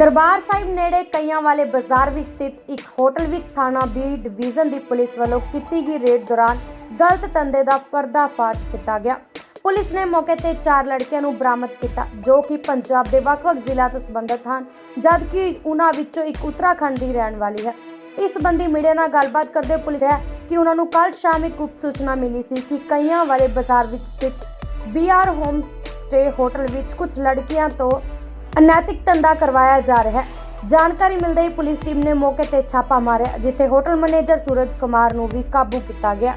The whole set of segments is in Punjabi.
ਦਰਬਾਰ ਸਾਹਿਬ ਨੇੜੇ ਕਈਆਂ ਵਾਲੇ ਬਾਜ਼ਾਰ ਵਿੱਚ ਸਥਿਤ ਇੱਕ ਹੋਟਲ ਵਿੱਚ ਥਾਣਾ ਬੀ ਡਿਵੀਜ਼ਨ ਦੀ ਪੁਲਿਸ ਵੱਲੋਂ ਕੀਤੀ ਗਈ ਰੇਡ ਦੌਰਾਨ ਗਲਤ ਧੰਦੇ ਦਾ ਪਰਦਾਫਾਸ਼ ਕੀਤਾ ਗਿਆ। ਪੁਲਿਸ ਨੇ ਮੌਕੇ ਤੇ ਚਾਰ ਲੜਕੀਆਂ ਨੂੰ ਬਰਾਮਦ ਕੀਤਾ, ਜੋ ਕਿ ਪੰਜਾਬ ਦੇ ਵੱਖ-ਵੱਖ ਜ਼ਿਲ੍ਹਿਆਂ ਤੋਂ ਸੰਬੰਧਿਤ ਹਨ, ਜਦਕਿ ਉਹਨਾਂ ਵਿੱਚੋਂ ਇੱਕ ਉੱਤਰਾਖੰਡ ਦੀ ਰਹਿਣ ਵਾਲੀ ਹੈ। ਇਸ ਸੰਬੰਧੀ ਮੀਡੀਆ ਨਾਲ ਗੱਲਬਾਤ ਕਰਦੇ ਪੁਲਿਸ ਹੈ ਕਿ ਉਹਨਾਂ ਨੂੰ ਕੱਲ ਸ਼ਾਮ ਇੱਕ ਗੁਪਤ ਸੂਚਨਾ ਮਿਲੀ ਸੀ ਕਿ ਕਈਆਂ ਵਾਲੇ ਬਾਜ਼ਾਰ ਵਿੱਚ ਸਥਿਤ ਬੀਆਰ ਹੋਮ ਸਟੇ ਹੋਟਲ ਵਿੱਚ ਕੁਝ ਲੜਕੀਆਂ ਤੋਂ ਅਨੈਤਿਕ ਧੰਦਾ ਕਰਵਾਇਆ ਜਾ ਰਿਹਾ ਹੈ। ਜਾਣਕਾਰੀ ਮਿਲਦੇ ਹੀ ਪੁਲਿਸ ਟੀਮ ਨੇ ਮੌਕੇ ਤੇ ਛਾਪਾ ਮਾਰਿਆ, ਜਿੱਥੇ ਹੋਟਲ ਮੈਨੇਜਰ ਸੂਰਜ ਕੁਮਾਰ ਨੂੰ ਵੀ ਕਾਬੂ ਕੀਤਾ ਗਿਆ।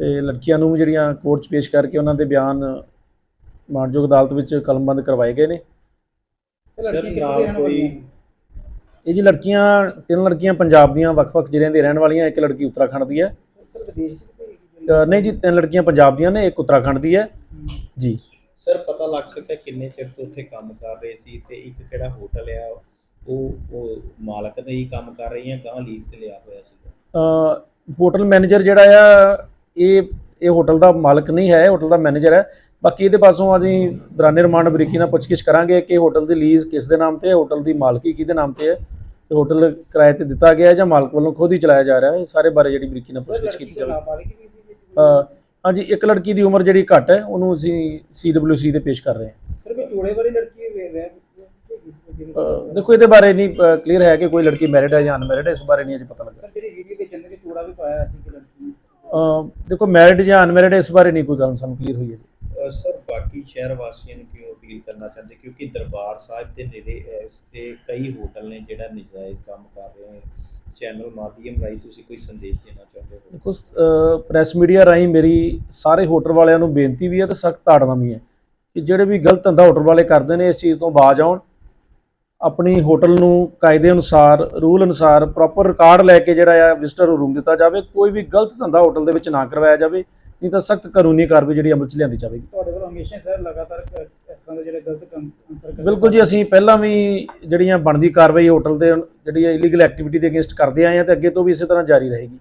ਤੇ ਲੜਕੀਆਂ ਨੂੰ ਵੀ ਜਿਹੜੀਆਂ ਕੋਰਟ 'ਚ ਪੇਸ਼ ਕਰਕੇ ਉਹਨਾਂ ਦੇ ਬਿਆਨ ਮਾਣਯੋਗ ਅਦਾਲਤ ਵਿੱਚ ਕਲਮਬੰਦ ਕਰਵਾਏ ਗਏ ਨੇ। ਸਰ ਨਾਲ ਕੋਈ ਇਹ ਜੀ ਲੜਕੀਆਂ ਤਿੰਨ ਲੜਕੀਆਂ ਪੰਜਾਬ ਦੀਆਂ ਵੱਖ-ਵੱਖ ਜ਼ਿਲ੍ਹਿਆਂ ਦੀ ਰਹਿਣ ਵਾਲੀਆਂ ਇੱਕ ਲੜਕੀ ਉੱਤਰਾਖੰਡ ਦੀ ਹੈ। ਨਹੀਂ ਜੀ ਤਿੰਨ ਲੜਕੀਆਂ ਪੰਜਾਬ ਦੀਆਂ ਨੇ ਇੱਕ ਉੱਤਰਾਖੰਡ ਦੀ ਹੈ। ਜੀ। ਸਰ ਪਤਾ ਲੱਗ ਸਕਦਾ ਕਿੰਨੇ ਚਿਰ ਤੋਂ ਉੱਥੇ ਕੰਮ ਕਰ ਰਹੇ ਸੀ ਤੇ ਇੱਕ ਕਿਹੜਾ ਹੋਟਲ ਆ ਉਹ ਉਹ ਮਾਲਕ ਦੇ ਹੀ ਕੰਮ ਕਰ ਰਹੀ ਆ ਗਾਂ ਲੀਜ਼ ਤੇ ਲਿਆ ਹੋਇਆ ਸੀ ਅ, ਹੋਟਲ ਮੈਨੇਜਰ ਜਿਹੜਾ ਆ ਇਹ ਇਹ ਹੋਟਲ ਦਾ ਮਾਲਕ ਨਹੀਂ ਹੈ ਹੋਟਲ ਦਾ ਮੈਨੇਜਰ ਹੈ। ਬਾਕੀ ਇਹਦੇ ਪਾਸੋਂ ਅਸੀਂ ਦੌਰਾਨੇ ਰਿਮਾਂਡ ਬਰੀਕੀ ਨਾਲ ਪੁੱਛਗਿੱਛ ਕਰਾਂਗੇ ਕਿ ਹੋਟਲ ਦੀ ਲੀਜ਼ ਕਿਸ ਦੇ ਨਾਮ ਤੇ ਹੈ ਹੋਟਲ ਦੀ ਮਾਲਕੀ ਕਿਹਦੇ ਨਾਮ ਤੇ ਹੈ। ਤੇ ਹੋਟਲ ਕਿਰਾਏ ਤੇ ਦਿੱਤਾ ਗਿਆ ਹੈ ਜਾਂ ਮਾਲਕ ਵੱਲੋਂ ਖੁਦ ਹੀ ਚਲਾਇਆ ਜਾ ਰਿਹਾ ਹੈ ਇਹ ਸਾਰੇ ਬਾਰੇ ਜਿਹੜੀ ਬਰੀਕੀ ਨਾਲ ਪੁੱਛਗਿੱਛ ਕੀਤੀ ਜਾਵੇ। ਹਾਂਜੀ ਇੱਕ ਲੜਕੀ ਦੀ ਉਮਰ ਜਿਹੜੀ ਘੱਟ ਹੈ ਉਹਨੂੰ ਅਸੀਂ ਸੀਡਬਲਯੂਸੀ ਤੇ ਪੇਸ਼ ਕਰ ਰਹੇ ਹਾਂ। ਸਰ ਕੋਈ ਚੋੜੇ ਵਾਲੀ ਲੜਕੀ ਵੇ ਵੇ ਅ, ਦੇਖੋ ਇਹਦੇ ਬਾਰੇ ਨਹੀਂ ਕਲੀਅਰ ਹੈ ਕਿ ਕੋਈ ਲੜਕੀ ਮੈਰਿਡ ਹੈ ਜਾਂ ਅਨਮੈਰਿਡ ਹੈ ਇਸ ਬਾਰੇ ਨਹੀਂ ਅਜੇ ਪਤਾ ਲੱਗਾ ਸਰ ਜਿਹੜੀ ਵੀਡੀਓ ਵਿੱਚ ਜੰਨੇ ਚੋੜਾ ਵੀ ਪਾਇਆ ਸੀ ਕਿ ਲੜਕੀ ਦੇਖੋ ਮੈਰਿਡ ਜਾਂ ਅਨਮੈਰਿਡ ਇਸ ਬਾਰੇ ਨਹੀਂ ਕੋਈ ਗੱਲ ਸਾਨੂੰ ਕਲੀਅਰ ਹੋਈ ਹੈ ਸਰ ਬਾਕੀ ਸ਼ਹਿਰ ਵਾਸੀਆਂ ਨੂੰ ਕਿਉਂ ਅਪੀਲ ਕਰਨਾ ਚਾਹੁੰਦੇ? ਕਿਉਂਕਿ ਦਰਬਾਰ ਸਾਹਿਬ ਦੇ ਨੇੜੇ ਇਸ ਤੇ ਕਈ ਹੋਟਲ ਨੇ ਜਿਹੜਾ ਨਜਾਇਜ਼ ਕੰਮ ਕਰ ਰਹੇ ਨੇ। ਚੈਨਲ ਮਾਧਿਅਮ ਰਾਹੀਂ ਤੁਸੀਂ ਕੋਈ ਸੰਦੇਸ਼ ਦੇਣਾ ਚਾਹੁੰਦੇ ਹੋ? ਦੇਖੋ ਪ੍ਰੈਸ ਮੀਡੀਆ ਰਾਹੀਂ ਮੇਰੀ ਸਾਰੇ ਹੋਟਲ ਵਾਲਿਆਂ ਨੂੰ ਬੇਨਤੀ ਵੀ ਹੈ ਤੇ ਸਖਤ ਤਾੜਨਾ ਵੀ ਹੈ ਕਿ ਜਿਹੜੇ ਵੀ ਗਲਤ ਧੰਦਾ ਹੋਟਲ ਵਾਲੇ ਕਰਦੇ ਨੇ ਇਸ ਚੀਜ਼ ਤੋਂ ਬਾਜ਼ ਆਉਣ। ਆਪਣੀ ਹੋਟਲ ਨੂੰ ਕਾਇਦੇ ਅਨੁਸਾਰ ਰੂਲ ਅਨੁਸਾਰ ਪ੍ਰੋਪਰ ਰਿਕਾਰਡ ਲੈ ਕੇ ਜਿਹੜਾ ਆ ਵਿਜ਼ਟਰ ਨੂੰ ਰੂਮ ਦਿੱਤਾ ਜਾਵੇ ਕੋਈ ਵੀ ਗਲਤ ਧੰਦਾ ਹੋਟਲ ਦੇ ਵਿੱਚ ਨਾ ਕਰਵਾਇਆ ਜਾਵੇ ਨਹੀਂ ਤਾਂ ਸਖਤ ਕਾਨੂੰਨੀ ਕਾਰਵਾਈ ਜਿਹੜੀ ਅਮਲ 'ਚ ਲਿਆਂਦੀ ਜਾਵੇਗੀ। ਤੁਹਾਡੇ ਵੱਲੋਂ ਹਮੇਸ਼ਾ ਸਰ ਲਗਾਤਾਰ ਇਸ ਤਰ੍ਹਾਂ ਦੇ ਜਿਹੜੇ ਗਲਤ ਕੰਮ ਅਨਸਰ ਕਰਦੇ ਬਿਲਕੁਲ ਜੀ ਅਸੀਂ ਪਹਿਲਾਂ ਵੀ ਜਿਹੜੀਆਂ ਬਣਦੀ ਕਾਰਵਾਈ ਹੋਟਲ ਦੇ ਜਿਹੜੀ ਇਲੀਗਲ ਐਕਟੀਵਿਟੀ ਦੇ ਅਗੇਂਸਟ ਕਰਦੇ ਆਏ ਹਾਂ ਤੇ ਅੱਗੇ ਤੋਂ ਵੀ ਇਸੇ ਤਰ੍ਹਾਂ ਜਾਰੀ ਰਹੇਗੀ।